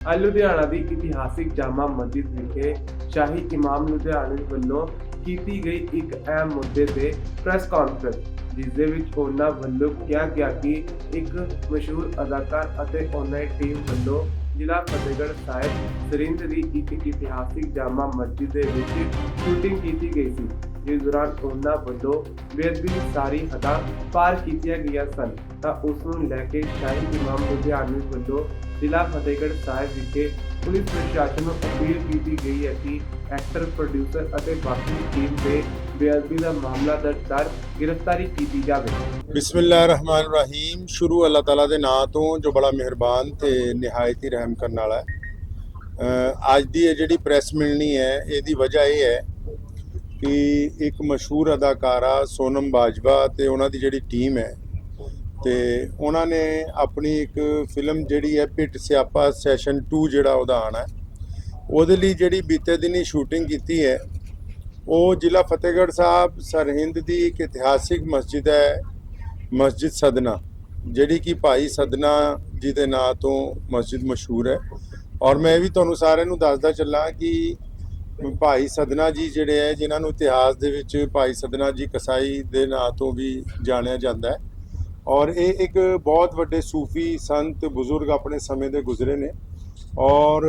ਅੱਜ ਲੁਧਿਆਣਾ ਦੀ ਇਤਿਹਾਸਿਕ ਜਾਮਾ ਮਸਜਿਦ ਵਿਖੇ ਸ਼ਾਹੀ ਇਮਾਮ ਲੁਧਿਆਣੇ ਵੱਲੋਂ ਕੀਤੀ ਗਈ ਇੱਕ ਅਹਿਮ ਮੁੱਦੇ ਤੇ ਪ੍ਰੈਸ ਕਾਨਫਰੰਸ ਜਿਸ ਦੇ ਵਿੱਚ ਉਹਨਾਂ ਵੱਲੋਂ ਕਿਹਾ ਗਿਆ ਕਿ ਇੱਕ ਮਸ਼ਹੂਰ ਅਦਾਕਾਰ ਅਤੇ ਉਹਨਾਂ ਦੀ ਟੀਮ ਵੱਲੋਂ ਜ਼ਿਲ੍ਹਾ ਫਤਿਹਗੜ੍ਹ ਸਾਹਿਬ ਸਰਿੰਦ ਦੀ ਇੱਕ ਇਤਿਹਾਸਿਕ ਜਾਮਾ ਮਸਜਿਦ ਦੇ ਵਿੱਚ ਸ਼ੂਟਿੰਗ ਕੀਤੀ ਗਈ ਸੀ, ਜਿਸ ਦੌਰਾਨ ਉਹਨਾਂ ਵੱਲੋਂ ਬੇਅਦਬੀ ਸਾਰੀ ਹੱਦਾਂ ਪਾਰ ਕੀਤੀਆਂ ਗਈਆਂ ਸਨ। ਤਾਂ ਉਸ ਨੂੰ ਲੈ ਕੇ ਸ਼ਾਹੀ ਇਮਾਮ ਲੁਧਿਆਣੇ ਵੱਲੋਂ ਜ਼ਿਲ੍ਹਾ ਫਤਿਹਗੜ੍ਹ ਸਾਹਿਬ ਵਿਖੇ ਪੁਲਿਸ ਪ੍ਰਸ਼ਾਸਨ ਨੂੰ ਅਪੀਲ ਕੀਤੀ ਗਈ ਹੈ ਕਿ ਐਕਟਰ ਪ੍ਰੋਡਿਊਸਰ ਅਤੇ ਬਾਕੀ ਟੀਮ ਤੇ ਬੇਅਦਬੀ ਦਾ ਮਾਮਲਾ ਦਰਜ ਕਰ ਗ੍ਰਿਫਤਾਰੀ ਕੀਤੀ ਜਾਵੇ। ਬਿਸਮਿਲ੍ਲਾਹਿਰ ਸ਼ੁਰੂ ਅੱਲਾਹ ਤਾਲਾ ਦੇ ਨਾਮ ਤੋਂ ਜੋ ਬੜਾ ਮਿਹਰਬਾਨ ਤੇ ਨਿਹਾਇਤ ਹੀ ਰਹਿਮ ਕਰਨ ਵਾਲਾ ਹੈ। ਅੱਜ ਦੀ ਇਹ ਜਿਹੜੀ ਪ੍ਰੈਸ ਮਿਲਣੀ ਹੈ, ਇਹਦੀ ਵਜ੍ਹਾ ਇਹ ਹੈ ਕਿ ਇੱਕ ਮਸ਼ਹੂਰ ਅਦਾਕਾਰਾ ਸੋਨਮ ਬਾਜਵਾ ਤੇ ਉਹਨਾਂ ਦੀ ਜਿਹੜੀ ਟੀਮ ਹੈ ਤੇ ਉਹਨਾਂ ਨੇ ਆਪਣੀ ਇੱਕ ਫਿਲਮ ਜਿਹੜੀ ਹੈ ਪਿੱਟ ਸਿਆਪਾ ਸੈਸ਼ਨ 2 ਜਿਹੜਾ ਉਹਦਾ ਆਣਾ ਉਹਦੇ ਲਈ ਜਿਹੜੀ ਬੀਤੇ ਦਿਨੀ ਸ਼ੂਟਿੰਗ ਕੀਤੀ ਹੈ, ਉਹ ਜ਼ਿਲ੍ਹਾ ਫਤਿਹਗੜ੍ਹ ਸਾਹਿਬ ਸਰਹਿੰਦ ਦੀ ਇੱਕ ਇਤਿਹਾਸਿਕ ਮਸਜਿਦ ਹੈ, ਮਸਜਿਦ ਸਦਨਾ, ਜਿਹੜੀ ਕਿ ਭਾਈ ਸਦਨਾ ਜੀ ਦੇ ਨਾਂ ਤੋਂ ਮਸਜਿਦ ਮਸ਼ਹੂਰ ਹੈ। ਔਰ ਮੈਂ ਇਹ ਵੀ ਤੁਹਾਨੂੰ ਸਾਰਿਆਂ ਨੂੰ ਦੱਸਦਾ ਚੱਲਾਂ ਕਿ ਭਾਈ ਸਦਨਾ ਜੀ ਜਿਹੜੇ ਹੈ, ਜਿਨ੍ਹਾਂ ਨੂੰ ਇਤਿਹਾਸ ਦੇ ਵਿੱਚ ਭਾਈ ਸਦਨਾ ਜੀ ਕਸਾਈ ਦੇ ਨਾਂ ਤੋਂ ਵੀ ਜਾਣਿਆ ਜਾਂਦਾ ਹੈ। ਔਰ ਇਹ ਇੱਕ ਬਹੁਤ ਵੱਡੇ ਸੂਫੀ ਸੰਤ ਬਜ਼ੁਰਗ ਆਪਣੇ ਸਮੇਂ ਦੇ ਗੁਜ਼ਰੇ ਨੇ। ਔਰ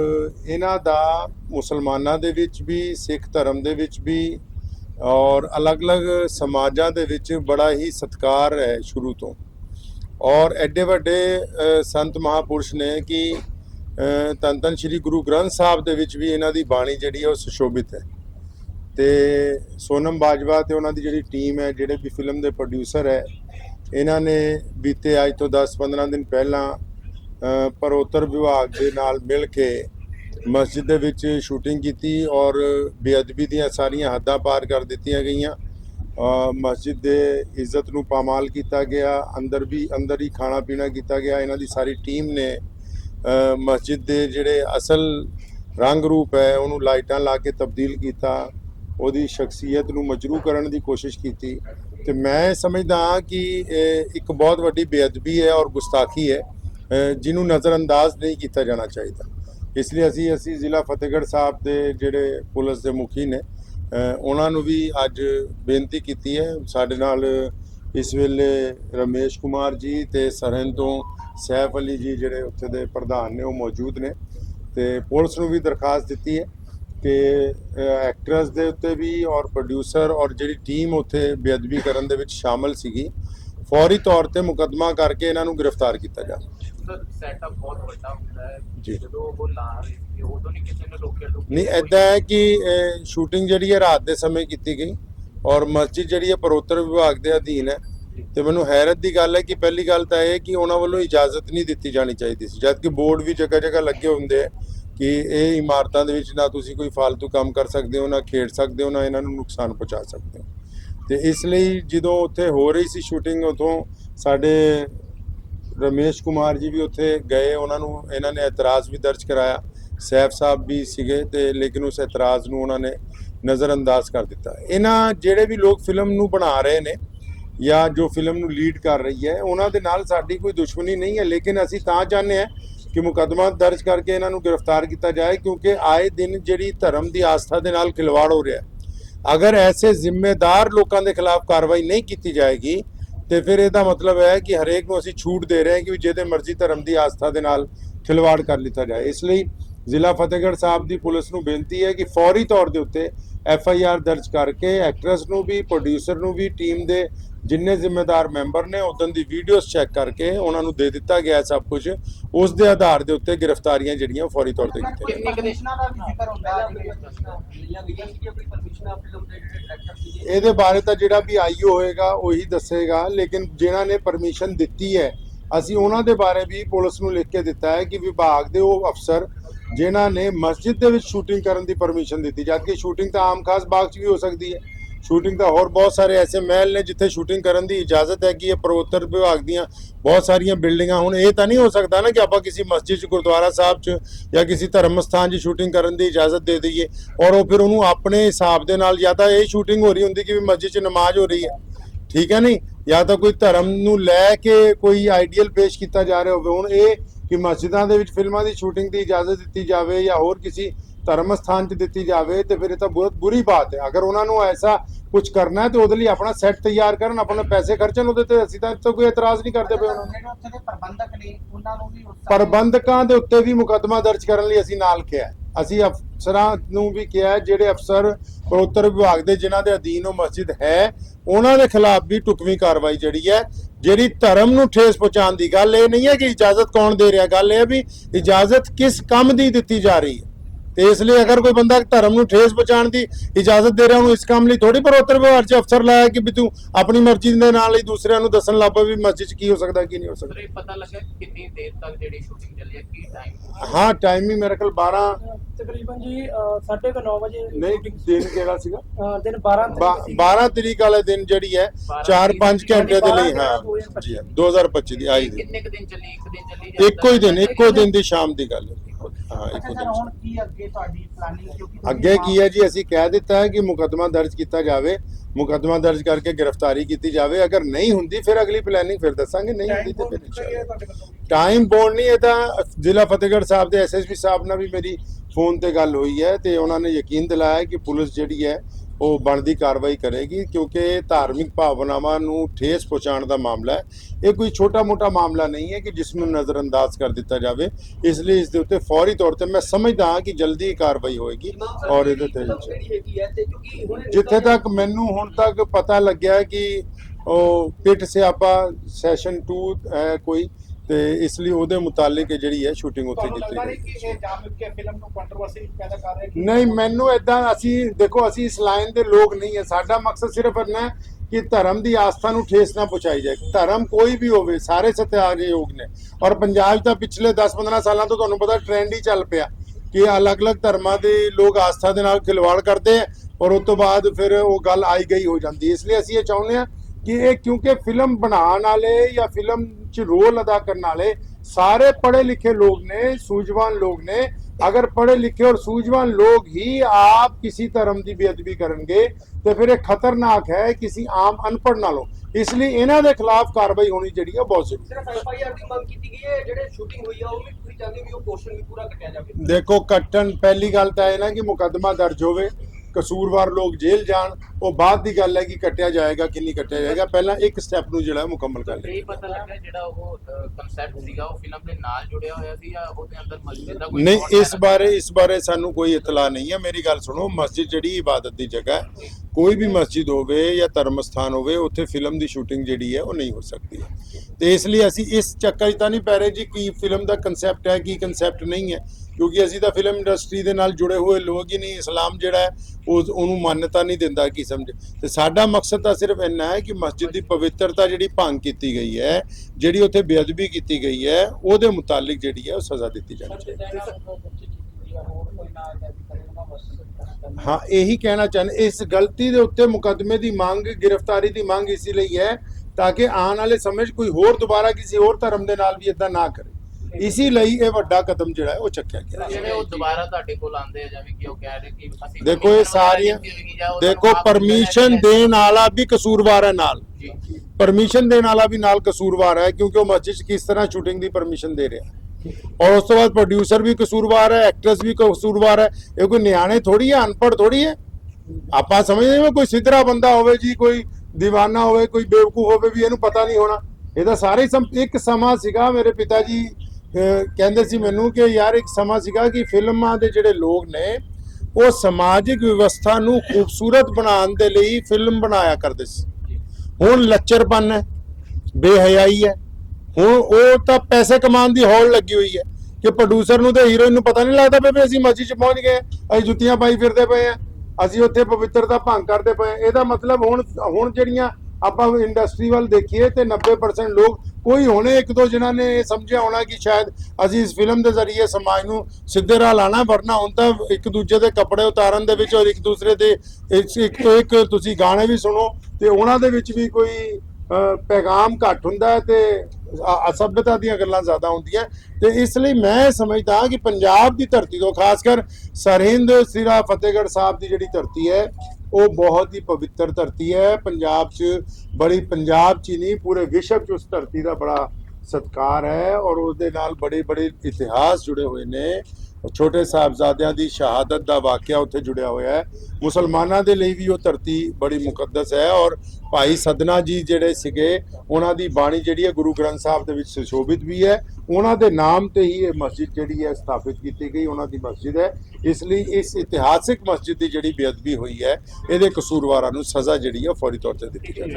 ਇਹਨਾਂ ਦਾ ਮੁਸਲਮਾਨਾਂ ਦੇ ਵਿੱਚ ਵੀ ਸਿੱਖ ਧਰਮ ਦੇ ਵਿੱਚ ਵੀ ਔਰ ਅਲੱਗ-ਅਲੱਗ ਸਮਾਜਾਂ ਦੇ ਵਿੱਚ ਬੜਾ ਹੀ ਸਤਿਕਾਰ ਹੈ ਸ਼ੁਰੂ ਤੋਂ। ਔਰ ਐਡੇ ਵੱਡੇ ਸੰਤ ਮਹਾਪੁਰਸ਼ ਨੇ ਕਿ ਅ, ਧੰਨ ਧੰਨ ਸ੍ਰੀ ਗੁਰੂ ਗ੍ਰੰਥ ਸਾਹਿਬ ਦੇ ਵਿੱਚ ਵੀ ਇਹਨਾਂ ਦੀ ਬਾਣੀ ਜਿਹੜੀ ਹੈ ਉਹ ਸੁਸ਼ੋਭਿਤ ਹੈ। ਤੇ ਸੋਨਮ ਬਾਜਵਾ ਤੇ ਉਹਨਾਂ ਦੀ ਜਿਹੜੀ ਟੀਮ ਹੈ ਜਿਹੜੇ ਵੀ ਫਿਲਮ ਦੇ ਪ੍ਰੋਡਿਊਸਰ ਹੈ ਇਹਨਾਂ ਨੇ ਬੀਤੇ ਅੱਜ ਤੋਂ 10-15 ਦਿਨ ਪਹਿਲਾਂ ਅ, ਪਰੋਤਰ ਵਿਭਾਗ ਦੇ ਨਾਲ ਮਿਲ ਕੇ ਮਸਜਿਦ ਦੇ ਵਿੱਚ ਸ਼ੂਟਿੰਗ ਕੀਤੀ ਔਰ ਬੇਅਦਬੀ ਦੀਆਂ ਸਾਰੀਆਂ ਹੱਦਾਂ ਪਾਰ ਕਰ ਦਿੱਤੀਆਂ ਗਈਆਂ। ਮਸਜਿਦ ਦੇ ਇੱਜ਼ਤ ਨੂੰ ਪਾਮਾਲ ਕੀਤਾ ਗਿਆ ਅੰਦਰ ਵੀ ਅੰਦਰ ਹੀ ਖਾਣਾ ਪੀਣਾ ਕੀਤਾ ਗਿਆ। ਇਹਨਾਂ ਦੀ ਸਾਰੀ ਟੀਮ ਨੇ ਮਸਜਿਦ ਦੇ ਜਿਹੜੇ ਅਸਲ ਰੰਗ ਰੂਪ ਹੈ ਉਹਨੂੰ ਲਾਈਟਾਂ ਲਾ ਕੇ ਤਬਦੀਲ ਕੀਤਾ। ਉਹਦੀ ਸ਼ਖਸੀਅਤ ਨੂੰ ਮਜਰੂ ਕਰਨ ਦੀ ਕੋਸ਼ਿਸ਼ ਕੀਤੀ। ਤੇ ਮੈਂ ਸਮਝਦਾ ਹਾਂ ਕਿ ਇੱਕ ਬਹੁਤ ਵੱਡੀ ਬੇਅਦਬੀ ਹੈ ਔਰ ਗੁਸਤਾਖੀ ਹੈ ਜਿਹਨੂੰ ਨਜ਼ਰਅੰਦਾਜ਼ ਨਹੀਂ ਕੀਤਾ ਜਾਣਾ ਚਾਹੀਦਾ। ਇਸ ਲਈ ਅਸੀਂ ਅਸੀਂ ਜ਼ਿਲ੍ਹਾ ਫਤਿਹਗੜ੍ਹ ਸਾਹਿਬ ਦੇ ਜਿਹੜੇ ਪੁਲਿਸ ਦੇ ਮੁਖੀ ਨੇ ਉਹਨਾਂ ਨੂੰ ਵੀ ਅੱਜ ਬੇਨਤੀ ਕੀਤੀ ਹੈ। ਸਾਡੇ ਨਾਲ ਇਸ ਵੇਲੇ ਰਮੇਸ਼ ਕੁਮਾਰ ਜੀ ਤੇ ਸਰਹੰਦ ਤੋਂ ਸੈਫ ਅਲੀ ਜੀ ਜਿਹੜੇ ਉੱਥੇ ਦੇ ਪ੍ਰਧਾਨ ਨੇ, ਉਹ ਮੌਜੂਦ ਨੇ ਤੇ ਪੁਲਿਸ ਨੂੰ ਵੀ ਦਰਖਾਸਤ ਦਿੱਤੀ ਹੈ। ਕਿ ਐਕਟਰਸ ਦੇ ਉੱਤੇ ਵੀ ਔਰ ਪ੍ਰੋਡਿਊਸਰ ਔਰ ਜਿਹੜੀ ਟੀਮ ਉੱਥੇ ਬੇਅਦਬੀ ਕਰਨ ਦੇ ਵਿੱਚ ਸ਼ਾਮਲ ਸੀਗੀ ਫੌਰੀ ਤੌਰ ਤੇ ਮੁਕੱਦਮਾ ਕਰਕੇ ਇਹਨਾਂ ਨੂੰ ਗ੍ਰਿਫਤਾਰ ਕੀਤਾ ਜਾਵੇ ਸਰ ਸੈਟਅਪ ਬਹੁਤ ਵੱਡਾ ਹੁੰਦਾ ਹੈ ਜੀ। ਜਦੋਂ ਉਹ ਲਾ ਰਹੇ ਸੀ ਉਦੋਂ ਨਹੀਂ ਕਿਸੇ ਨੇ ਰੋਕਿਆ ਲੋਕ ਨਹੀਂ ਐਦਾਂ ਹੈ ਕਿ ਸ਼ੂਟਿੰਗ ਜਿਹੜੀ ਹੈ ਰਾਤ ਦੇ ਸਮੇਂ ਕੀਤੀ ਗਈ ਔਰ ਮਸਜਿਦ ਜਿਹੜੀ ਹੈ ਪਰੋਤਰ ਵਿਭਾਗ ਦੇ ਅਧੀਨ ਹੈ। ਤੇ ਮੈਨੂੰ ਹੈਰਤ ਦੀ ਗੱਲ ਹੈ ਕਿ ਪਹਿਲੀ ਗੱਲ ਤਾਂ ਇਹ ਕਿ ਉਹਨਾਂ ਵੱਲੋਂ ਇਜਾਜ਼ਤ ਨਹੀਂ ਦਿੱਤੀ ਜਾਣੀ ਚਾਹੀਦੀ ਸੀ ਜਦ ਕਿ ਬੋਰਡ ਵੀ ਜਗ੍ਹਾ ਜਗ੍ਹਾ ਲੱਗੇ ਹੁੰਦੇ ਆ ਕਿ ਇਹ ਇਮਾਰਤਾਂ ਦੇ ਵਿੱਚ ਨਾ ਤੁਸੀਂ ਕੋਈ ਫालतू ਕੰਮ ਕਰ ਸਕਦੇ ਹੋ, ਨਾ ਖੇਡ ਸਕਦੇ ਹੋ, ਨਾ ਇਹਨਾਂ ਨੂੰ ਨੁਕਸਾਨ ਪਹੁੰਚਾ ਸਕਦੇ ਹੋ। ਤੇ ਇਸ ਲਈ ਜਦੋਂ ਉੱਥੇ ਹੋ ਰਹੀ ਸੀ ਸ਼ੂਟਿੰਗ ਉਥੋਂ ਸਾਡੇ ਰਮੇਸ਼ ਕੁਮਾਰ ਜੀ ਵੀ ਉੱਥੇ ਗਏ, ਉਹਨਾਂ ਨੂੰ ਇਹਨਾਂ ਨੇ ਇਤਰਾਜ਼ ਵੀ ਦਰਜ ਕਰਾਇਆ। ਸੈਫ ਸਾਹਿਬ ਵੀ ਸੀਗੇ ਤੇ ਲੇਕਿਨ ਉਸ ਇਤਰਾਜ਼ ਨੂੰ ਉਹਨਾਂ ਨੇ ਨਜ਼ਰਅੰਦਾਜ਼ ਕਰ ਦਿੱਤਾ। ਇਹਨਾਂ ਜਿਹੜੇ ਵੀ ਲੋਕ ਫਿਲਮ ਨੂੰ ਬਣਾ ਰਹੇ ਨੇ ਜਾਂ ਜੋ ਫਿਲਮ ਨੂੰ ਲੀਡ ਕਰ ਰਹੀ ਹੈ, ਉਹਨਾਂ ਦੇ ਨਾਲ ਸਾਡੀ ਕੋਈ ਦੁਸ਼ਮਣੀ ਨਹੀਂ ਹੈ, ਲੇਕਿਨ ਅਸੀਂ ਤਾਂ ਚਾਹੁੰਦੇ ਹਾਂ ਕਿ ਮੁਕੱਦਮਾ ਦਰਜ ਕਰਕੇ ਇਹਨਾਂ ਨੂੰ ਗ੍ਰਿਫਤਾਰ ਕੀਤਾ ਜਾਏ, ਕਿਉਂਕਿ ਆਏ ਦਿਨ ਜਿਹੜੀ ਧਰਮ ਦੀ ਆਸਥਾ ਦੇ ਨਾਲ ਖਿਲਵਾੜ ਹੋ ਰਿਹਾ ਅਗਰ ਐਸੇ ਜ਼ਿੰਮੇਦਾਰ ਲੋਕਾਂ ਦੇ ਖਿਲਾਫ ਕਾਰਵਾਈ ਨਹੀਂ ਕੀਤੀ ਜਾਏਗੀ, ਤੇ ਫਿਰ ਇਹਦਾ ਮਤਲਬ ਹੈ ਕਿ ਹਰੇਕ ਨੂੰ ਅਸੀਂ ਛੂਟ ਦੇ ਰਹੇ ਹਾਂ ਕਿ ਵੀ ਜਿਹਦੇ ਮਰਜ਼ੀ ਧਰਮ ਦੀ ਆਸਥਾ ਦੇ ਨਾਲ ਖਿਲਵਾੜ ਕਰ ਲਿੱਤਾ ਜਾਏ। ਇਸ ਲਈ ਜ਼ਿਲ੍ਹਾ ਫਤਿਹਗੜ੍ਹ ਸਾਹਿਬ ਦੀ ਪੁਲਿਸ ਨੂੰ ਬੇਨਤੀ ਹੈ ਕਿ ਫੌਰੀ ਤੌਰ ਦੇ ਉੱਤੇ ਐਫ ਆਈ ਆਰ ਦਰਜ ਕਰਕੇ ਐਕਟਰਸ ਨੂੰ ਵੀ ਪ੍ਰੋਡਿਊਸਰ ਨੂੰ ਵੀ ਟੀਮ ਦੇ ਜਿੰਨੇ ਜ਼ਿੰਮੇਦਾਰ ਮੈਂਬਰ ਨੇ ਉਦੋਂ ਦੀ ਵੀਡੀਓਜ਼ ਚੈੱਕ ਕਰਕੇ ਉਹਨਾਂ ਨੂੰ ਦੇ ਦਿੱਤਾ ਗਿਆ ਸਭ ਕੁਝ। ਉਸ ਦੇ ਆਧਾਰ ਦੇ ਉੱਤੇ ਗ੍ਰਿਫਤਾਰੀਆਂ ਜਿਹੜੀਆਂ ਫੌਰੀ ਤੌਰ ਤੇ ਕੀਤੀਆਂ ਕਿੰਨੇ ਕੁ ਦੇ- ਵੀ ਜ਼ਿਕਰ ਹੁੰਦਾ ਗਈਆਂ ਇਹਦੇ ਬਾਰੇ ਤਾਂ ਜਿਹੜਾ ਵੀ ਆਈਓ ਹੋਏਗਾ ਉਹੀ ਦੱਸੇਗਾ ਲੇਕਿਨ ਜਿਨ੍ਹਾਂ ਨੇ ਪਰਮਿਸ਼ਨ ਦਿੱਤੀ ਹੈ ਅਸੀਂ ਉਹਨਾਂ ਦੇ ਬਾਰੇ ਵੀ ਪੁਲਿਸ ਨੂੰ ਲਿਖ ਕੇ ਦਿੱਤਾ ਹੈ ਕਿ ਵਿਭਾਗ ਦੇ ਉਹ ਅਫਸਰ ਜਿਨ੍ਹਾਂ ਨੇ ਮਸਜਿਦ ਦੇ ਵਿੱਚ ਸ਼ੂਟਿੰਗ ਕਰਨ ਦੀ ਪਰਮਿਸ਼ਨ ਦਿੱਤੀ। ਜਦਕਿ ਸ਼ੂਟਿੰਗ ਤਾਂ ਆਮ ਖਾਸ ਬਾਗ 'ਚ ਵੀ ਹੋ ਸਕਦੀ ਹੈ। ਸ਼ੂਟਿੰਗ ਤਾਂ ਹੋਰ ਬਹੁਤ ਸਾਰੇ ਐਸੇ ਮਹਿਲ ਨੇ ਜਿੱਥੇ ਸ਼ੂਟਿੰਗ ਕਰਨ ਦੀ ਇਜਾਜ਼ਤ ਹੈਗੀ ਹੈ। ਪ੍ਰੋਤਰ ਵਿਭਾਗ ਦੀਆਂ ਬਹੁਤ ਸਾਰੀਆਂ ਬਿਲਡਿੰਗਾਂ ਹੁਣ ਇਹ ਤਾਂ ਨਹੀਂ ਹੋ ਸਕਦਾ ਨਾ ਕਿ ਆਪਾਂ ਕਿਸੇ ਮਸਜਿਦ 'ਚ, ਗੁਰਦੁਆਰਾ ਸਾਹਿਬ 'ਚ ਜਾਂ ਕਿਸੇ ਧਰਮ ਸਥਾਨ 'ਚ ਸ਼ੂਟਿੰਗ ਕਰਨ ਦੀ ਇਜਾਜ਼ਤ ਦੇ ਦਈਏ ਔਰ ਉਹ ਫਿਰ ਉਹਨੂੰ ਆਪਣੇ ਹਿਸਾਬ ਦੇ ਨਾਲ ਜਾਂ ਤਾਂ ਇਹ ਸ਼ੂਟਿੰਗ ਹੋ ਰਹੀ ਹੁੰਦੀ ਕਿ ਵੀ ਮਸਜਿਦ 'ਚ ਨਮਾਜ਼ ਹੋ ਰਹੀ ਹੈ। ਠੀਕ ਹੈ ਨਹੀਂ? ਜਾਂ ਤਾਂ ਕੋਈ ਧਰਮ ਨੂੰ ਲੈ ਕੇ ਕੋਈ ਆਈਡੀਅਲ ਪੇਸ਼ ਕੀਤਾ ਜਾ ਰਿਹਾ ਹੋਵੇ। ਹੁਣ ਇਹ ਕਿ ਮਸਜਿਦਾਂ ਦੇ ਵਿੱਚ ਫਿਲਮਾਂ ਦੀ ਸ਼ੂਟਿੰਗ ਦੀ ਇਜਾਜ਼ਤ ਦਿੱਤੀ ਜਾਵੇ ਜਾਂ ਹੋਰ ਕਿਸੇ ਧਰਮ ਸਥਾਨ 'ਚ ਦਿੱਤੀ ਜਾਵੇ ਤੇ ਫਿਰ ਇਹ ਤਾਂ ਬਹੁਤ ਬੁਰੀ ਬਾਤ ਹੈ ਅਗਰ ਉਹਨਾਂ ਨੂੰ ਐਸਾ ਕੁਝ ਕਰਨਾ ਹੈ ਤੇ ਉਹਦੇ ਲਈ ਆਪਣਾ ਸੈੱਟ ਤਿਆਰ ਕਰਨ ਆਪਣੇ ਪੈਸੇ ਖਰਚਣ ਉਹਦੇ ਤੇ ਅਸੀਂ ਤਾਂ ਇੱਥੇ ਕੋਈ ਇਤਰਾਜ਼ ਨਹੀਂ ਕਰਦੇ ਪਏ ਉਹਨਾਂ ਨੂੰ ਉੱਥੇ ਦੇ ਪ੍ਰਬੰਧਕ ਨੇ ਉਹਨਾਂ ਨੂੰ ਵੀ ਪ੍ਰਬੰਧਕਾਂ ਦੇ ਉੱਤੇ ਵੀ ਮੁਕੱਦਮਾ ਦਰਜ ਕਰਨ ਲਈ ਅਸੀਂ ਨਾਲ ਕਿਹਾ। ਅਸੀਂ ਅਫਸਰਾਂ ਨੂੰ ਵੀ ਕਿਹਾ ਜਿਹੜੇ ਅਫਸਰ ਪ੍ਰੋਤਰ ਵਿਭਾਗ ਦੇ ਜਿਨ੍ਹਾਂ ਦੇ ਅਧੀਨ ਉਹ ਮਸਜਿਦ ਹੈ ਉਹਨਾਂ ਦੇ ਖਿਲਾਫ ਵੀ ਟੁਕਵੀਂ ਕਾਰਵਾਈ ਜਿਹੜੀ ਹੈ ਜਿਹੜੀ ਧਰਮ ਨੂੰ ਠੇਸ ਪਹੁੰਚਾਉਣ ਦੀ ਗੱਲ ਇਹ ਨਹੀਂ ਹੈ ਕਿ ਇਜਾਜ਼ਤ ਕੌਣ ਦੇ ਰਿਹਾ। ਗੱਲ ਇਹ ਹੈ ਵੀ ਇਜਾਜ਼ਤ ਕਿਸ ਕੰਮ ਦੀ ਦਿੱਤੀ ਜਾ ਰਹੀ ਹੈ? ਤੇ ਇਸ ਲਈ ਅਗਰ ਕੋਈ ਬੰਦਾ ਧਰਮ ਨੂੰ ਠੇਸ ਪਹੁੰਚਾਉਣ ਦੀ ਇਜਾਜ਼ਤ ਦੇ ਰਿਹਾ ਉਹਨੂੰ ਇਸ ਕੰਮ ਲਈ ਥੋੜੀ ਪ੍ਰੋਤਰ ਵਿਭਾਗ 'ਚ ਅਫਸਰ ਲਾਇਆ ਕਿ ਵੀ ਤੂੰ ਆਪਣੀ ਮਰਜ਼ੀ ਦੇ ਨਾਲ ਹੀ ਦੂਸਰਿਆਂ ਨੂੰ ਦੱਸਣ ਲੱਗ ਵੀ ਮਸਜਿਦ 'ਚ ਕੀ ਹੋ ਸਕਦਾ ਕੀ ਨਹੀਂ ਹੋ ਸਕਦਾ। ਪਤਾ ਲੱਗਾ ਕਿ ਕਿੰਨੀ ਦੇਰ ਤੱਕ ਜਿਹੜੀ ਸ਼ੂਟਿੰਗ ਚੱਲੀ ਹੈ ਕੀ ਟਾਈਮ ਹਾਂ ਟਾਈਮ ਹੀ ਮੇਰੇ ਕੋਲ 12 ਤਕਰੀਬਨ ਜੀ 9:30 ਵਜੇ ਨਹੀਂ ਦਿਨ ਕਿਹੜਾ ਸੀਗਾ? ਦਿਨ 12 ਤਰੀਕ ਸੀ। 12 ਤਰੀਕ ਵਾਲੇ ਦਿਨ ਜਿਹੜੀ ਹੈ 4-5 ਘੰਟੇ ਦੇ ਲਈ ਹਾਂ। ਜੀ ਹਾਂ, 2025 ਦੀ ਆਈ ਦੀ ਕਿੰਨੇ ਕੁ ਦਿਨ ਚੱਲੀ ਇੱਕ ਦਿਨ ਚੱਲੀ ਇੱਕੋ ਹੀ ਦਿਨ ਇੱਕੋ ਦਿਨ ਦੀ ਸ਼ਾਮ ਦੀ ਗੱਲ ਹੈ। ਹਾਂ ਅੱਛਾ ਇੱਕੋ ਸਰ ਦਿਨ ਹੁਣ ਕੀ ਅੱਗੇ ਤੁਹਾਡੀ ਪਲਾਨਿੰਗ ਕਿਉਂਕਿ ਤੁਸੀਂ ਅੱਗੇ ਕੀ ਹੈ ਜੀ? ਅਸੀਂ ਕਹਿ ਦਿੱਤਾ ਹੈ ਕਿ ਮੁਕੱਦਮਾ ਦਰਜ ਕੀਤਾ ਜਾਵੇ। ਮੁਕੱਦਮਾ ਦਰਜ ਕਰਕੇ ਗ੍ਰਿਫਤਾਰੀ ਕੀਤੀ ਜਾਵੇ। ਅਗਰ ਨਹੀਂ ਹੁੰਦੀ ਫਿਰ ਅਗਲੀ ਪਲੈਨਿੰਗ ਫਿਰ ਦੱਸਾਂਗੇ। ਨਹੀਂ ਹੁੰਦੀ ਤੇ ਫਿਰ ਇਨਸ਼ਾਅੱਲਾ ਟਾਈਮ ਬੌਂਡ ਨਹੀਂ ਇਹ ਤਾਂ ਜ਼ਿਲ੍ਹਾ ਫਤਿਹਗੜ੍ਹ ਸਾਹਿਬ ਦੇ ਐਸਐਸਪੀ ਸਾਹਿਬ ਨਾਲ ਵੀ ਮੇਰੀ ਫੋਨ ਤੇ ਗੱਲ ਹੋਈ ਹੈ ਤੇ ਉਹਨਾਂ ਨੇ ਯਕੀਨ ਦਿਲਾਇਆ ਕਿ ਪੁਲਿਸ ਜਿਹੜੀ ਹੈ ਉਹ ਬਣਦੀ ਕਾਰਵਾਈ ਕਰੇਗੀ ਕਿਉਂਕਿ ਧਾਰਮਿਕ ਭਾਵਨਾਵਾਂ ਨੂੰ ਠੇਸ ਪਹੁੰਚਾਉਣ ਦਾ ਮਾਮਲਾ ਹੈ। ਇਹ ਕੋਈ ਛੋਟਾ-ਮੋਟਾ ਮਾਮਲਾ ਨਹੀਂ ਹੈ ਕਿ ਜਿਸ ਨੂੰ ਨਜ਼ਰਅੰਦਾਜ਼ ਕਰ ਦਿੱਤਾ ਜਾਵੇ। ਇਸ ਲਈ ਇਸ ਦੇ ਉੱਤੇ ਫੌਰੀ ਤੌਰ ਤੇ ਮੈਂ ਸਮਝਦਾ ਹਾਂ ਕਿ ਜਲਦੀ ਕਾਰਵਾਈ ਹੋਏਗੀ ਔਰ ਇਹਦੇ ਤੇ ਜਿੱਥੇ ਤੱਕ ਮੈਨੂੰ ਹੁਣ ਤੱਕ ਪਤਾ ਲੱਗਿਆ ਕਿ ਉਹ ਪਿੱਟ ਸਿਆਪਾ ਸੈਸ਼ਨ 2 ਹੈ ਕੋਈ ਤੇ ਇਸ ਲਈ ਉਹਦੇ ਮੁਤਾਲਿਕ ਜਿਹੜੀ ਹੈ ਸ਼ੂਟਿੰਗ ਉੱਥੇ ਕੀਤੀ ਗਈ। ਕਿ ਇਹ ਜਾਮ ਕੇ ਫਿਲਮ ਨੂੰ ਕੰਟਰੋਵਰਸੀ ਪੈਦਾ ਕਰ ਰਿਹਾ ਕਿ ਨਹੀਂ ਮੈਨੂੰ ਇਦਾਂ ਅਸੀਂ ਦੇਖੋ ਅਸੀਂ ਇਸ ਲਾਈਨ ਦੇ ਲੋਕ ਨਹੀਂ ਹੈ। ਸਾਡਾ ਮਕਸਦ ਸਿਰਫ ਹੈ ਕਿ ਧਰਮ ਦੀ ਆਸਥਾ ਨੂੰ ਠੇਸ ਨਾ ਪਹੁੰਚਾਈ ਜਾਏ। ਧਰਮ ਕੋਈ ਵੀ ਹੋਵੇ ਸਾਰੇ ਸਤਿਆਰਯੋਗ ਨੇ। ਔਰ ਪੰਜਾਬ ਤਾਂ ਪਿਛਲੇ 10-15 ਸਾਲਾਂ ਤੋਂ ਤੁਹਾਨੂੰ ਪਤਾ ਟ੍ਰੈਂਡ ਹੀ ਚੱਲ ਪਿਆ ਕਿ ਅਲੱਗ-ਅਲੱਗ ਧਰਮਾਂ ਦੇ ਲੋਕ ਆਸਥਾ ਦੇ ਨਾਲ ਖਿਲਵਾੜ ਕਰਦੇ ਔਰ ਉਸ ਤੋਂ ਬਾਅਦ ਫਿਰ ਉਹ ਗੱਲ ਆਈ ਗਈ ਹੋ ਜਾਂਦੀ। ਇਸ ਲਈ ਅਸੀਂ ਇਹ ਚਾਹੁੰਦੇ ਆ ਕਿ ਇਹ ਕਿਉਂਕਿ ਫਿਲਮ ਬਣਾਉਣ ਵਾਲੇ ਜਾਂ ਫਿਲਮ 'ਚ ਰੋਲ ਅਦਾ ਕਰਨ ਵਾਲੇ ਸਾਰੇ ਪੜ੍ਹੇ ਲਿਖੇ ਲੋਕ ਨੇ ਸੂਝਵਾਨ ਲੋਕ ਨੇ। ਅਗਰ ਪੜ੍ਹੇ ਲਿਖੇ ਔਰ ਸੂਝਵਾਨ ਲੋਕ ਹੀ ਆਪ ਕਿਸੇ ਧਰਮ ਦੀ ਬੇਅਦਬੀ ਕਰਨਗੇ ਤੇ ਫਿਰ ਇਹ ਖਤਰਨਾਕ ਹੈ ਕਿਸੇ ਆਮ ਅਨਪੜ੍ਹ ਨਾਲੋਂ ਇਸ ਲਈ ਇਹਨਾਂ ਦੇ ਖਿਲਾਫ ਕਾਰਵਾਈ ਹੋਣੀ ਜਿਹੜੀ ਹੈ ਬਹੁਤ ਜ਼ਰੂਰੀ। ਹੈ ਸਿਰਫ ਐਫਆਈਆਰ ਦੀ ਮੰਗ ਕੀਤੀ ਗਈ ਹੈ ਜਿਹੜੇ ਸ਼ੂਟਿੰਗ ਹੋਈ ਆ ਉਹ ਵੀ ਤੁਸੀਂ ਚਾਹੁੰਦੇ ਵੀ ਉਹ ਪੋਰਸ਼ਨ ਵੀ ਪੂਰਾ ਕੱਟਿਆ ਜਾਵੇ। ਦੇਖੋ ਕੱਟਣ ਪਹਿਲੀ ਗੱਲ ਤਾਂ ਇਹ ਨਾ ਕਿ ਮੁਕੱਦਮਾ ਦਰਜ ਹੋਵੇ। ਕਸੂਰਵਾਰ ਲੋਕ ਜੇਲ੍ਹ ਜਾਣ ਉਹ ਬਾਅਦ ਦੀ ਗੱਲ ਹੈ ਕਿ ਕੱਟਿਆ ਜਾਏਗਾ ਕਿ ਨਹੀਂ ਕੱਟਿਆ ਜਾਏਗਾ। ਪਹਿਲਾਂ ਇੱਕ ਸਟੈਪ ਨੂੰ ਜਿਹੜਾ ਮੁਕੰਮਲ ਕਰ ਲਿਆ। ਇਹ ਪਤਾ ਲੱਗਾ ਜਿਹੜਾ ਉਹ ਕਨਸੈਪਟ ਸੀਗਾ ਉਹ ਫਿਲਮ ਦੇ ਨਾਲ ਜੁੜਿਆ ਹੋਇਆ ਸੀ ਜਾਂ ਉਹਦੇ ਅੰਦਰ ਮਸਜਿਦ ਦਾ ਕੋਈ ਨਹੀਂ ਹੋਰ ਇਸ ਬਾਰੇ ਇਸ ਬਾਰੇ ਸਾਨੂੰ ਕੋਈ ਇਤਲਾ ਨਹੀਂ ਹੈ। ਮੇਰੀ ਗੱਲ ਸੁਣੋ ਮਸਜਿਦ ਜਿਹੜੀ ਇਬਾਦਤ ਦੀ ਜਗ੍ਹਾ ਹੈ ਕੋਈ ਵੀ ਮਸਜਿਦ ਹੋਵੇ ਜਾਂ ਧਰਮ ਸਥਾਨ ਹੋਵੇ ਉੱਥੇ ਫਿਲਮ ਦੀ ਸ਼ੂਟਿੰਗ ਜਿਹੜੀ ਹੈ ਉਹ ਨਹੀਂ ਹੋ ਸਕਦੀ ਹੈ। ਤੇ ਇਸ ਲਈ ਅਸੀਂ ਇਸ ਚੱਕਰ 'ਚ ਤਾਂ ਨਹੀਂ ਪੈ ਰਹੇ ਜੀ ਕੀ ਫਿਲਮ ਦਾ ਕਨਸੈਪਟ ਹੈ ਕੀ ਕਨਸੈਪਟ ਨਹੀਂ ਹੈ। ਕਿਉਂਕਿ ਅਸੀਂ ਤਾਂ ਫਿਲਮ ਇੰਡਸਟਰੀ ਦੇ ਨਾਲ ਜੁੜੇ ਹੋਏ ਲੋਕ ਹੀ ਨਹੀਂ ਇਸਲਾਮ ਜਿਹੜਾ ਹੈ ਉਹ ਉਹਨੂੰ ਮਾਨਤਾ ਨਹੀਂ ਦਿੰਦਾ ਕੀ ਸਮਝ। ਤੇ ਸਾਡਾ ਮਕਸਦ ਤਾਂ ਸਿਰਫ ਇੰਨਾ ਹੈ ਕਿ ਮਸਜਿਦ ਦੀ ਪਵਿੱਤਰਤਾ ਜਿਹੜੀ ਭੰਗ ਕੀਤੀ ਗਈ ਹੈ ਜਿਹੜੀ ਉੱਥੇ ਬੇਅਦਬੀ ਕੀਤੀ ਗਈ ਹੈ ਉਹਦੇ ਮੁਤਾਲਿਕ ਜਿਹੜੀ ਹੈ ਉਹ ਸਜ਼ਾ ਦਿੱਤੀ ਜਾਣੀ ਚਾਹੀਦੀ ਹੈ। ਹਾਂ ਇਹੀ ਕਹਿਣਾ ਚਾਹੁੰਦੇ ਇਸ ਗਲਤੀ ਦੇ ਉੱਤੇ ਮੁਕੱਦਮੇ ਦੀ ਮੰਗ ਗ੍ਰਿਫਤਾਰੀ ਦੀ ਮੰਗ ਇਸੇ ਲਈ ਹੈ ਤਾਂ ਕਿ ਆਉਣ ਵਾਲੇ ਸਮੇਂ 'ਚ ਕੋਈ ਹੋਰ ਦੁਬਾਰਾ ਕਿਸੇ ਹੋਰ ਧਰਮ ਦੇ ਨਾਲ ਵੀ ਇਦਾਂ ਨਾ ਕਰੇ। ਇਸੇ ਲਈ ਇਹ ਵੱਡਾ ਕਦਮ ਜਿਹੜਾ ਹੈ ਉਹ ਚੱਕਿਆ ਗਿਆ। ਜਿਵੇਂ ਉਹ ਦੁਬਾਰਾ ਤੁਹਾਡੇ ਕੋਲ ਆਉਂਦੇ ਆ ਜਿਵੇਂ ਕਿ ਉਹ ਕਹਿ ਰਹੇ ਕਿ ਅਸੀਂ ਦੇਖੋ ਇਹ ਸਾਰੀਆਂ ਦੇਖੋ ਪਰਮਿਸ਼ਨ ਦੇਣ ਵਾਲਾ ਵੀ ਕਸੂਰਵਾਰ ਹੈ ਨਾਲ। ਪਰਮਿਸ਼ਨ ਦੇਣ ਵਾਲਾ ਵੀ ਨਾਲ ਕਸੂਰਵਾਰ ਹੈ ਕਿਉਂਕਿ ਉਹ ਮਸਜਿਦ ਕਿਸ ਤਰ੍ਹਾਂ ਸ਼ੂਟਿੰਗ ਦੀ ਪਰਮਿਸ਼ਨ ਦੇ ਰਿਹਾ। ਔਰ ਉਸ ਤੋਂ ਬਾਅਦ ਪ੍ਰੋਡਿਊਸਰ ਵੀ ਕਸੂਰਵਾਰ ਹੈ ਐਕਟਰਸ ਵੀ ਕਸੂਰਵਾਰ ਹੈ। ਇਹ ਕੋਈ ਨਿਆਣੇ ਥੋੜੀ ਹੈ ਅਨਪੜ੍ਹ ਥੋੜੀ ਹੈ? ਆਪਾਂ ਸਮਝਦੇ ਹਾਂ ਕੋਈ ਸਿੱਧਰਾ ਬੰਦਾ ਹੋਵੇ ਜੀ ਕੋਈ دیਵਾਨਾ ਹੋਵੇ ਕੋਈ ਬੇਵਕੂਫ ਹੋਵੇ ਵੀ ਇਹਨੂੰ ਪਤਾ ਨਹੀਂ ਹੋਣਾ। ਇਹ ਤਾਂ ਸਾਰੇ ਇੱਕ ਸਮਾਂ ਸੀਗਾ ਮੇਰੇ ਪਿਤਾ ਜੀ ਕਹਿੰਦੇ ਸੀ ਮੈਨੂੰ ਕਿ ਯਾਰ ਇੱਕ ਸਮਾਂ ਸੀਗਾ ਕਿ ਫਿਲਮਾਂ ਦੇ ਜਿਹੜੇ ਲੋਕ ਨੇ, ਉਹ ਸਮਾਜਿਕ ਵਿਵਸਥਾ ਨੂੰ ਖੂਬਸੂਰਤ ਬਣਾਉਣ ਦੇ ਲਈ ਫਿਲਮ ਬਣਾਇਆ ਕਰਦੇ ਸੀ। ਹੁਣ ਲੱਚਰਪਨ ਹੈ, ਬੇਹਯਾਈ ਹੈ। ਹੁਣ ਉਹ ਤਾਂ ਪੈਸੇ ਕਮਾਉਣ ਦੀ ਹੌਲ ਲੱਗੀ ਹੋਈ ਹੈ ਕਿ ਪ੍ਰੋਡਿਊਸਰ ਨੂੰ ਤੇ ਹੀਰੋਇਨ ਨੂੰ ਪਤਾ ਨਹੀਂ ਲੱਗਦਾ ਪਿਆ ਵੀ ਅਸੀਂ ਮਸਜਿਦ 'ਚ ਪਹੁੰਚ ਗਏ ਅਸੀਂ ਜੁੱਤੀਆਂ ਪਾਈ ਫਿਰਦੇ ਪਏ ਆ ਅਸੀਂ ਉੱਥੇ ਪਵਿੱਤਰਤਾ ਭੰਗ ਕਰਦੇ ਪਏ ਇਹਦਾ ਮਤਲਬ ਹੁਣ ਹੁਣ ਜਿਹੜੀਆਂ ਆਪਾਂ ਇੰਡਸਟਰੀ ਵੱਲ ਦੇਖੀਏ ਤੇ 90% ਲੋਕ ਕੋਈ ਹੋਣੇ ਇੱਕ ਦੋ ਜਿਨ੍ਹਾਂ ਨੇ ਇਹ ਸਮਝਿਆ ਹੋਣਾ ਕਿ ਸ਼ਾਇਦ ਅਸੀਂ ਇਸ ਫਿਲਮ ਦੇ ਜ਼ਰੀਏ ਸਮਾਜ ਨੂੰ ਸਿੱਧੇ ਰਾਹ ਲਾਣਾ, ਵਰਨਾ ਹੁਣ ਤਾਂ ਇੱਕ ਦੂਜੇ ਦੇ ਕੱਪੜੇ ਉਤਾਰਨ ਦੇ ਵਿੱਚ ਔਰ ਇੱਕ ਦੂਸਰੇ ਦੇ ਇੱਕ ਤੋਂ ਇੱਕ ਤੁਸੀਂ ਗਾਣੇ ਵੀ ਸੁਣੋ ਤੇ ਉਹਨਾਂ ਦੇ ਵਿੱਚ ਵੀ ਕੋਈ ਪੈਗਾਮ ਘੱਟ ਹੁੰਦਾ ਹੈ ਤੇ ਅ- ਅਸਭਿਅਤਾ ਦੀਆਂ ਗੱਲਾਂ ਜ਼ਿਆਦਾ ਹੁੰਦੀਆਂ ਤੇ ਇਸ ਲਈ ਮੈਂ ਸਮਝਦਾ ਕਿ ਪੰਜਾਬ ਦੀ ਧਰਤੀ ਤੋਂ ਖਾਸ ਕਰ ਸਰਹਿੰਦ ਸਿਰਾ ਫਤਿਹਗੜ੍ਹ ਸਾਹਿਬ ਦੀ ਜਿਹੜੀ ਧਰਤੀ ਹੈ ਉਹ ਬਹੁਤ ਹੀ ਪਵਿੱਤਰ ਧਰਤੀ ਹੈ। ਪੰਜਾਬ 'ਚ ਬੜੀ ਪੰਜਾਬ 'ਚ ਹੀ ਨਹੀਂ, ਪੂਰੇ ਵਿਸ਼ਵ 'ਚ ਉਸ ਧਰਤੀ ਦਾ ਬੜਾ ਸਤਕਾਰ ਹੈ ਔਰ ਉਹਦੇ ਨਾਲ ਬੜੇ ਬੜੇ ਇਤਿਹਾਸ ਜੁੜੇ ਹੋਏ ਨੇ। ਛੋਟੇ ਸਾਹਿਬਜ਼ਾਦਿਆਂ ਦੀ ਸ਼ਹਾਦਤ ਦਾ ਵਾਕਿਆ ਉੱਥੇ ਜੁੜਿਆ ਹੋਇਆ ਹੈ। ਮੁਸਲਮਾਨਾਂ ਦੇ ਲਈ ਵੀ ਉਹ ਧਰਤੀ ਬੜੀ ਮੁਕੱਦਸ ਹੈ ਔਰ ਭਾਈ ਸਦਨਾ ਜੀ ਜਿਹੜੇ ਸੀਗੇ, ਉਹਨਾਂ ਦੀ ਬਾਣੀ ਜਿਹੜੀ ਹੈ ਗੁਰੂ ਗ੍ਰੰਥ ਸਾਹਿਬ ਦੇ ਵਿੱਚ ਸੁਸ਼ੋਭਿਤ ਵੀ ਹੈ। ਉਹਨਾਂ ਦੇ ਨਾਮ ਤੇ ਹੀ ਇਹ ਮਸਜਿਦ ਜਿਹੜੀ ਹੈ ਸਥਾਪਿਤ ਕੀਤੀ ਗਈ, ਉਹਨਾਂ ਦੀ ਮਸਜਿਦ ਹੈ। ਇਸ ਲਈ ਇਸ ਇਤਿਹਾਸਿਕ ਮਸਜਿਦ ਦੀ ਜਿਹੜੀ ਬੇਅਦਬੀ ਹੋਈ ਹੈ, ਇਹਦੇ ਕਸੂਰਵਾਰਾਂ ਨੂੰ ਸਜ਼ਾ ਜਿਹੜੀ ਹੈ ਫੌਰੀ ਤੌਰ ਤੇ ਦਿੱਤੀ ਜਾਵੇ